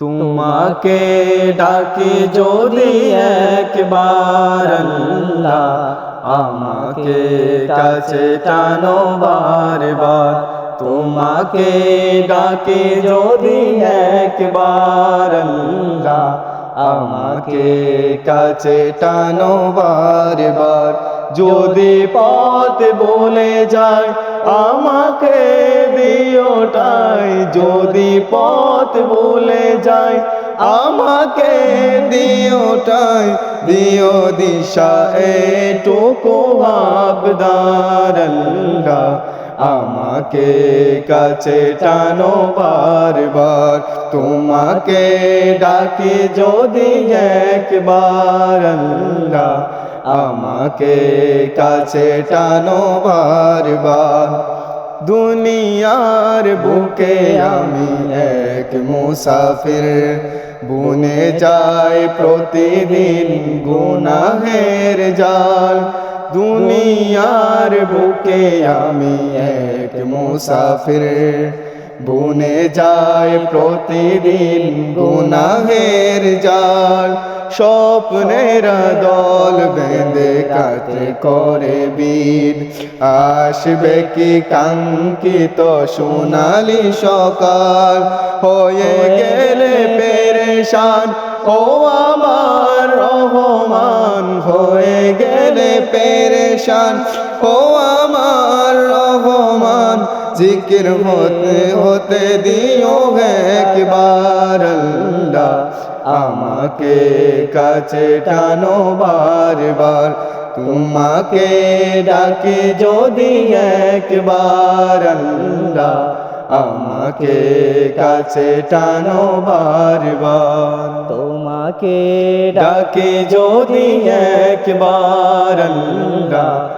তোমাকে ডাকি যদি একবার আমাকে কাছে টানো বারবার। তোমাকে ডাকি যদি একবার আমাকে কাছে টানো বারবার। যদি পথ বলে যায় আমাকে দিওটাই যদি পথ বলে যায়, আমাকে দিওটাই, দিও দিশা, এটুকু আল্লাহ আমাকে কাছে টানো বারবার, তোমাকে ডাকি যদি একবার আমাকে কাছে টানো বারবার। দুনিয়ার বুকে আমি এক মুসাফির। বুনে যাই প্রতিদিন গুনাহের জাল। দুনিয়ার বুকে আমি এক মুসাফির। বুনে যায় প্রতিদিন গুনাহের জাল। স্বপ্নের দল বেঁধে কাতে করে বীর। আসবে কি কাঙ্কিত সোনালি সকাল? হয়ে গেলে পেরেশান। ও আমার রহমান, হয়ে গেলে পেরেশান। ও জিকির হতে হতে দিও একবার আল্লাহ। আমাকে কাছে টানো বারবার। তোমাকে ডাকে যদি একবার আল্লাহ। আমাকে কাছে টানো বারবার। তোমাকে ডাকে যদি একবার আল্লাহ।